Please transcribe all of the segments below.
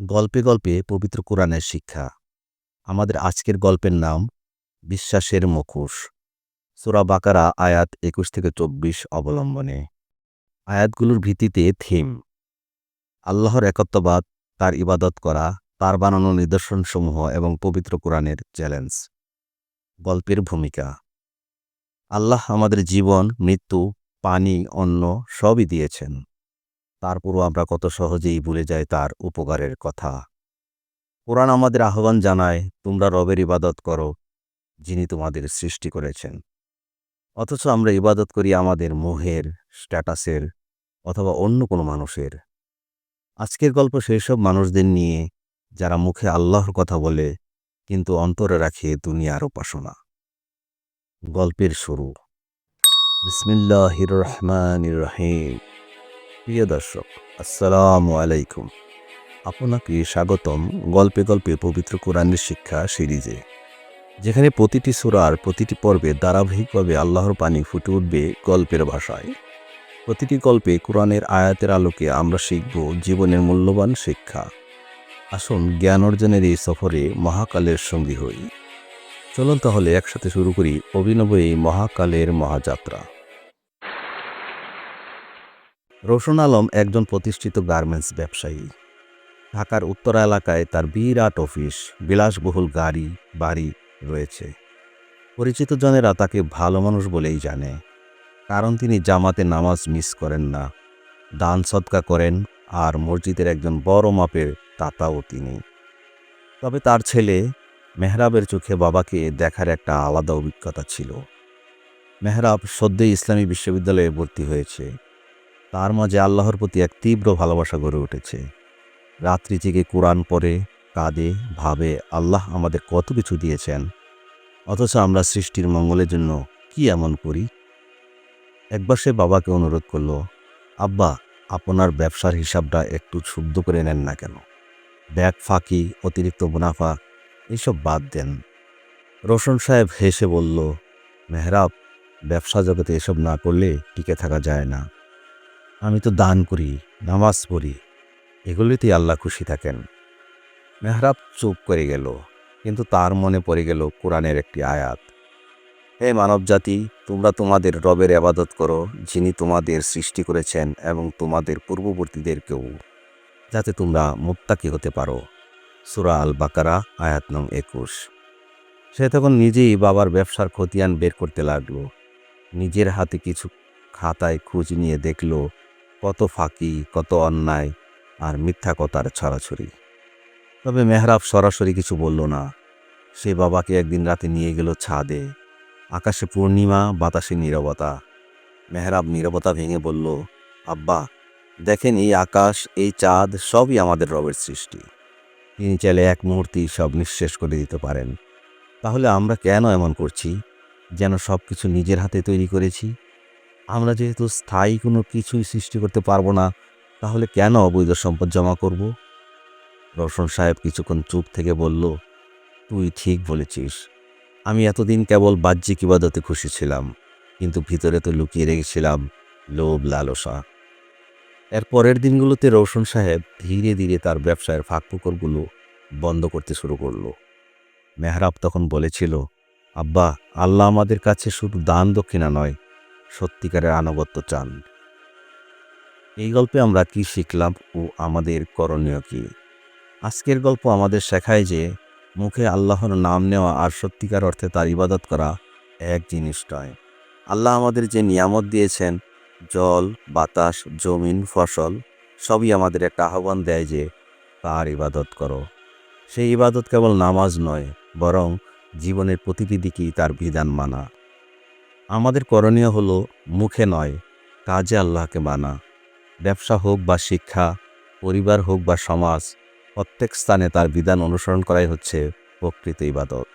গল্পে গল্পে পবিত্র কোরআনের শিক্ষা। আমাদের আজকের গল্পের নাম, বিশ্বাসের মুখোশ। সোরা বাকারা, আয়াত একুশ থেকে চব্বিশ অবলম্বনে। আয়াতগুলোর ভিত্তিতে থিম, আল্লাহর একত্ববাদ, তার ইবাদত করা, তার বানানো নিদর্শনসমূহ এবং পবিত্র কোরআনের চ্যালেঞ্জ। গল্পের ভূমিকা, আল্লাহ আমাদের জীবন, মৃত্যু, পানি, অন্ন সবই দিয়েছেন। তারপরও আমরা কত সহজেই ভুলে যাই তার উপকারের কথা। কোরআন আমাদের আহ্বান জানায়, তোমরা রবের ইবাদত করো, যিনি তোমাদের সৃষ্টি করেছেন। অথচ আমরা ইবাদত করি আমাদের মোহের, স্ট্যাটাসের অথবা অন্য কোনো মানুষের। আজকের গল্প সেই সব মানুষদের নিয়ে, যারা মুখে আল্লাহর কথা বলে, কিন্তু অন্তরে রাখে দুনিয়ার উপাসনা। গল্পের শুরু। বিসমিল্লাহির রহমানির রহিম। প্রিয় দর্শক, আসসালামু আলাইকুম। আপনাকে স্বাগতম গল্পে গল্পে পবিত্র কোরআনের শিক্ষা সিরিজে, যেখানে প্রতিটি সুরার প্রতিটি পর্বে ধারাবাহিকভাবে আল্লাহর পানি ফুটে উঠবে গল্পের ভাষায়। প্রতিটি গল্পে কোরআনের আয়াতের আলোকে আমরা শিখব জীবনের মূল্যবান শিক্ষা। আসুন জ্ঞান অর্জনের এই সফরে মহাকালের সঙ্গী হই। চলুন তাহলে একসাথে শুরু করি অভিনব এই মহাকালের মহাযাত্রা। রোশন আলম একজন প্রতিষ্ঠিত গার্মেন্টস ব্যবসায়ী। ঢাকার উত্তরা এলাকায় তার বিরাট অফিস, বিলাসবহুল গাড়ি, বাড়ি রয়েছে। পরিচিত জনেরা তাকে ভালো মানুষ বলেই জানে। কারণ তিনি জামাতে নামাজ মিস করেন না। দান সৎকা করেন আর মসজিদের একজন বড় মাপের তাতাও তিনি। তবে তার ছেলে মেহরাবের চোখে বাবাকে দেখার একটা আলাদা অভিজ্ঞতা ছিল। মেহরাব সদ্যই ইসলামী বিশ্ববিদ্যালয়ে ভর্তি হয়েছে। তার মাঝে আল্লাহর প্রতি এক তীব্র ভালোবাসা গড়ে উঠেছে। রাত্রি জেগে কোরআন পড়ে, কাঁদে, ভাবে, আল্লাহ আমাদের কত কিছু দিয়েছেন। অথচ আমরা সৃষ্টির মঙ্গলের জন্য কি এমন করি? একবার সে বাবাকে অনুরোধ করল, আব্বা, আপনার ব্যবসার হিসাবটা একটু শুদ্ধ করে নেন না কেন? ব্যাগ ফাঁকি, অতিরিক্ত মুনাফা, এসব বাদ দেন। রোশন সাহেব হেসে বলল, মেহরাব, ব্যবসা জগতে এসব না করলে টিকে থাকা যায় না। আমি তো দান করি, নামাজ পড়ি। এগুলিতেই আল্লাহ খুশি থাকেন। মেহরাব চুপ করে গেল, কিন্তু তার মনে পড়ে গেল কোরআনের একটি আয়াত। হে মানবজাতি, তোমরা তোমাদের রবের আবাদত করো, যিনি তোমাদের সৃষ্টি করেছেন এবং তোমাদের পূর্ববর্তীদেরকেও, যাতে তোমরা মুত্তাকি হতে পারো। সুরা আল বাকারা আয়াত নং একুশ। সে তখন নিজেই বাবার ব্যবসার খতিয়ান বের করতে লাগল। নিজের হাতে কিছু খাতায় খুঁজ নিয়ে দেখল কত ফাঁকি, কত অন্যায় আর মিথ্যা কথার ছড়াছড়ি। তবে মেহরাব সরাসরি কিছু বলল না। সে বাবাকে একদিন রাতে নিয়ে গেল ছাদে। আকাশে পূর্ণিমা, বাতাসে নীরবতা। মেহরাব নীরবতা ভেঙে বলল, আব্বা, দেখেন এই আকাশ, এই চাঁদ সবই আমাদের রবের সৃষ্টি। তিনি চাইলে এক মুহূর্তেই সব নিঃশেষ করে দিতে পারেন। তাহলে আমরা কেন এমন করছি? যেন সব কিছু নিজের হাতে তৈরি করেছি? আমরা যেহেতু স্থায়ী কোনো কিছুই সৃষ্টি করতে পারব না, তাহলে কেন অবৈধ সম্পদ জমা করব? রোশন সাহেব কিছুক্ষণ চুপ থেকে বলল, তুই ঠিক বলেছিস। আমি এতদিন কেবল বাহ্যিক ইবাদতে খুশি ছিলাম, কিন্তু ভিতরে তো লুকিয়ে রেখেছিলাম লোভ, লালসা। এর পরের দিনগুলোতে রৌশন সাহেব ধীরে ধীরে তার ব্যবসায়ের ফাঁকফুকরগুলো বন্ধ করতে শুরু করল। মেহরাব তখন বলেছিল, আব্বা, আল্লাহ আমাদের কাছে শুধু দান দক্ষিণা নয় সত্যিকারের আনুগত্য চান। এই গল্পে আমরা কি শিখলাম ও আমাদের করণীয় কি? আজকের গল্প আমাদের শেখায় যে মুখে আল্লাহর নাম নেওয়া আর সত্যিকার অর্থে তার ইবাদত করা এক জিনিস নয়। আল্লাহ আমাদের যে নিয়ামত দিয়েছেন, জল, বাতাস, জমিন, ফসল, সবই আমাদের একটা আহ্বান দেয় যে তার ইবাদত করো। সেই ইবাদত কেবল নামাজ নয়, বরং জীবনের প্রতিটি দিকেই তার বিধান মানা। আমাদের করণীয় হলো মুখে নয়, কাজে আল্লাহকে মানা। ব্যবসা হোক বা শিক্ষা, পরিবার হোক বা সমাজ, প্রত্যেক স্থানে তার বিধান অনুসরণ করাই হচ্ছে প্রকৃত ইবাদত।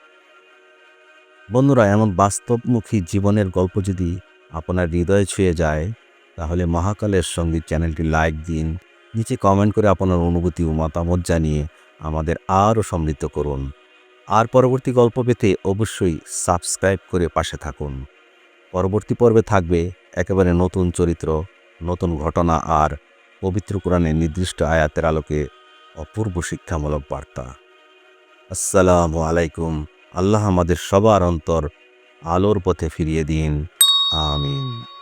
বন্ধুরা, এমন বাস্তবমুখী জীবনের গল্প যদি আপনার হৃদয়ে ছুঁয়ে যায়, তাহলে মহাকালের সংগীত চ্যানেলটি লাইক দিন, নিচে কমেন্ট করে আপনার অনুভূতি ও মতামত জানিয়ে আমাদের আরও সমৃদ্ধ করুন। আর পরবর্তী গল্প পেতে অবশ্যই সাবস্ক্রাইব করে পাশে থাকুন। পরবর্তী পর্বে থাকবে একেবারে নতুন চরিত্র, নতুন ঘটনা আর পবিত্র কোরআনে নির্দিষ্ট আয়াতের আলোকে অপূর্ব শিক্ষামূলক বার্তা। আসসালামু আলাইকুম। আল্লাহ আমাদের সবার অন্তর আলোর পথে ফিরিয়ে দিন। আমিন।